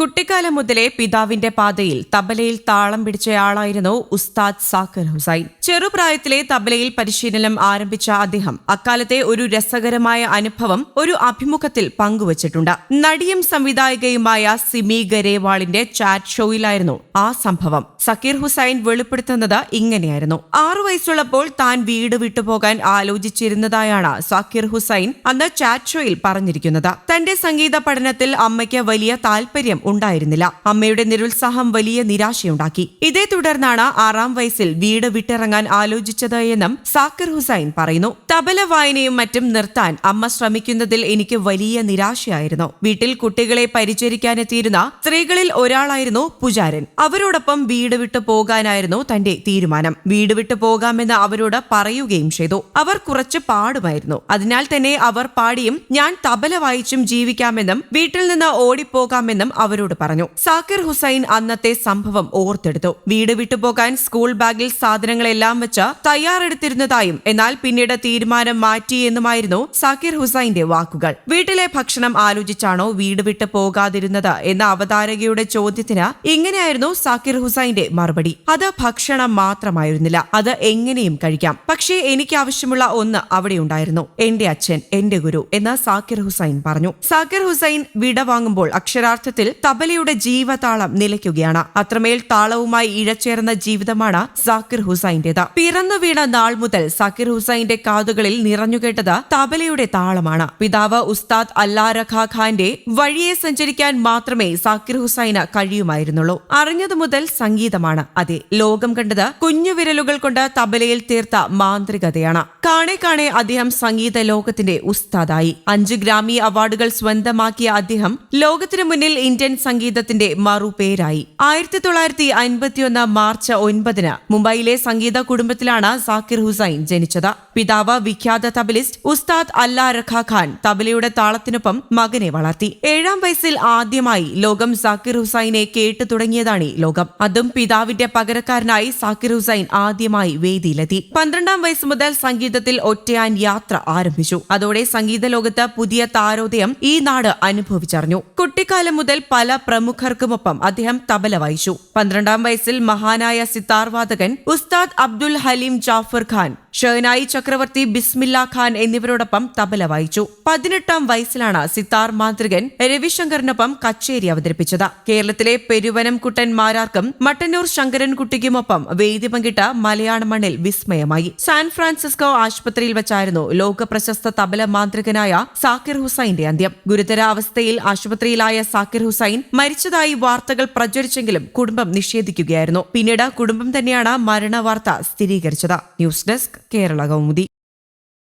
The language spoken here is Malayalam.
കുട്ടിക്കാലം മുതലേ പിതാവിന്റെ പാതയിൽ തബലയിൽ താളം പിടിച്ചയാളായിരുന്നു ഉസ്താദ് സാക്കിർ ഹുസൈൻ. ചെറുപ്രായത്തിലെ തബലയിൽ പരിശീലനം ആരംഭിച്ച അദ്ദേഹം അക്കാലത്തെ ഒരു രസകരമായ അനുഭവം ഒരു അഭിമുഖത്തിൽ പങ്കുവച്ചിട്ടുണ്ട്. നടിയും സംവിധായകയുമായ സിമി ഗരേവാളിന്റെ ചാറ്റ് ഷോയിലായിരുന്നു ആ സംഭവം. സക്കീർ ഹുസൈൻ വെളിപ്പെടുത്തുന്നത് ഇങ്ങനെയായിരുന്നു. ആറു വയസ്സുള്ളപ്പോൾ താൻ വീട് വിട്ടുപോകാൻ ആലോചിച്ചിരുന്നതായാണ് സക്കീർ ഹുസൈൻ അന്ന് ചാറ്റ് ഷോയിൽ പറഞ്ഞിരിക്കുന്നത്. തന്റെ സംഗീത പഠനത്തിൽ അമ്മയ്ക്ക് വലിയ താല്പര്യം ഉണ്ടായിരുന്നില്ല. അമ്മയുടെ നിരുത്സാഹം വലിയ നിരാശയുണ്ടാക്കി. ഇതേ തുടർന്നാണ് ആറാം വയസ്സിൽ വീട് വിട്ടിറങ്ങാൻ ആലോചിച്ചത് എന്നും സാക്കിർ ഹുസൈൻ പറയുന്നു. തബല വായനയും മറ്റും നിർത്താൻ അമ്മ ശ്രമിക്കുന്നതിൽ എനിക്ക് വലിയ നിരാശയായിരുന്നു. വീട്ടിൽ കുട്ടികളെ പരിചരിക്കാനെത്തിയിരുന്ന സ്ത്രീകളിൽ ഒരാളായിരുന്നു പുജാരൻ. അവരോടൊപ്പം വീട് വിട്ടു പോകാനായിരുന്നു തന്റെ തീരുമാനം. വീട് വിട്ടു പോകാമെന്ന് അവരോട് പറയുകയും ചെയ്തു. അവർ കുറച്ച് പാടുമായിരുന്നു. അതിനാൽ തന്നെ അവർ പാടിയും ഞാൻ തബല വായിച്ചും ജീവിക്കാമെന്നും വീട്ടിൽ നിന്ന് ഓടിപ്പോകാമെന്നും അവരോട് പറഞ്ഞു സാക്കിർ ഹുസൈൻ അന്നത്തെ സംഭവം ഓർത്തെടുത്തു. വീട് വിട്ടുപോകാൻ സ്കൂൾ ബാഗിൽ സാധനങ്ങളെല്ലാം വെച്ച് തയ്യാറെടുത്തിരുന്നതായും എന്നാൽ പിന്നീട് തീരുമാനം മാറ്റിയെന്നുമായിരുന്നു സാക്കിർ ഹുസൈന്റെ വാക്കുകൾ. വീട്ടിലെ ഭക്ഷണം ആലോചിച്ചാണോ വീട് വിട്ട് പോകാതിരുന്നത് എന്ന അവതാരകയുടെ ചോദ്യത്തിന് ഇങ്ങനെയായിരുന്നു സാക്കിർ ഹുസൈന്റെ മറുപടി. അത് ഭക്ഷണം മാത്രമായിരുന്നില്ല അത് എങ്ങനെയും കഴിക്കാം. പക്ഷേ എനിക്ക് ആവശ്യമുള്ള ഒന്ന് അവിടെ ഉണ്ടായിരുന്നു. എന്റെ അച്ഛൻ എന്റെ ഗുരു എന്ന് സാക്കിർ ഹുസൈൻ പറഞ്ഞു. സാക്കിർ ഹുസൈൻ വിട വാങ്ങുമ്പോൾ അക്ഷരാർത്ഥത്തിൽ തബലയുടെ ജീവതാളം നിലയ്ക്കുകയാണ്. അത്രമേൽ താളവുമായി ഇഴച്ചേർന്ന ജീവിതമാണ് സാക്കിർ ഹുസൈന്റേത് പിറന്നു വീണ നാൾ മുതൽ സാക്കിർ ഹുസൈന്റെ കാതുകളിൽ നിറഞ്ഞുകേട്ടത് തബലയുടെ താളമാണ്. പിതാവ് ഉസ്താദ് അല്ലാരഖ ഖാന്റെ വഴിയെ സഞ്ചരിക്കാൻ മാത്രമേ സാക്കിർ ഹുസൈന് കഴിയുമായിരുന്നുള്ളൂ. അറിഞ്ഞതു മുതൽ സംഗീതമാണ് അതെ. ലോകം കണ്ടത് കുഞ്ഞു വിരലുകൾ കൊണ്ട് തബലയിൽ തീർത്ത മാന്ത്രികതയാണ്. കാണെ കാണെ അദ്ദേഹം സംഗീത ലോകത്തിന്റെ ഉസ്താദായി. അഞ്ച് ഗ്രാമി അവാർഡുകൾ സ്വന്തമാക്കിയ അദ്ദേഹം ലോകത്തിനു മുന്നിൽ ഇന്ത്യൻ സംഗീതത്തിന്റെ മറുപേരായി. ആയിരത്തി തൊള്ളായിരത്തി അൻപത്തിയൊന്ന് മാർച്ച് ഒൻപതിന് മുംബൈയിലെ സംഗീത കുടുംബത്തിലാണ് സാക്കിർ ഹുസൈൻ ജനിച്ചത്. പിതാവ് വിഖ്യാത തബലിസ്റ്റ് ഉസ്താദ് അല്ലാ റഖ ഖാൻ തബലയുടെ താളത്തിനൊപ്പം മകനെ വളർത്തി. ഏഴാം വയസ്സിൽ ആദ്യമായി ലോകം സാക്കിർ ഹുസൈനെ കേട്ടു തുടങ്ങിയതാണ് ലോകം. അതും പിതാവിന്റെ പകരക്കാരനായി സാക്കിർ ഹുസൈൻ ആദ്യമായി വേദിയിലെത്തി. പന്ത്രണ്ടാം വയസ്സ് മുതൽ സംഗീതത്തിൽ ഒറ്റയാൻ യാത്ര ആരംഭിച്ചു. അതോടെ സംഗീത ലോകത്ത് പുതിയ താരോദയം ഈ നാട് അനുഭവിച്ചറിഞ്ഞു. കുട്ടിക്കാലം മുതൽ പല പ്രമുഖർക്കുമൊപ്പം അദ്ദേഹം തബല വായിച്ചു. പന്ത്രണ്ടാം വയസ്സിൽ മഹാനായ സിത്താർ വാദകൻ ഉസ്താദ് അബ്ദുൽ ഹലീം ജാഫർ ഖാൻ ഷെഹനായി ചക്രവർത്തി ബിസ്മില്ല ഖാൻ എന്നിവരോടൊപ്പം തബല വായിച്ചു. പതിനെട്ടാം വയസ്സിലാണ് സിത്താർ മാന്ത്രികൻ രവിശങ്കറിനൊപ്പം കച്ചേരി അവതരിപ്പിച്ചത്. കേരളത്തിലെ പെരുവനം കുട്ടൻ മാരാർക്കും മട്ടന്നൂർ ശങ്കരൻകുട്ടിക്കുമൊപ്പം വേദി പങ്കിട്ട് മലയാള മണ്ണിൽ വിസ്മയമായി. സാൻ ഫ്രാൻസിസ്കോ ആശുപത്രിയിൽ വെച്ചായിരുന്നു ലോക പ്രശസ്ത തബല മാന്ത്രികനായ സാക്കിർ ഹുസൈന്റെ അന്ത്യം. ഗുരുതരാവസ്ഥയിൽ ആശുപത്രിയിലായ സാക്കിർ ഹുസൈൻ മരിച്ചതായി വാർത്തകൾ പ്രചരിച്ചെങ്കിലും കുടുംബം നിഷേധിക്കുകയായിരുന്നു. പിന്നീട് കുടുംബം തന്നെയാണ് മരണവാർത്ത സ്ഥിരീകരിച്ചത്. News desk Kerala Kaumudi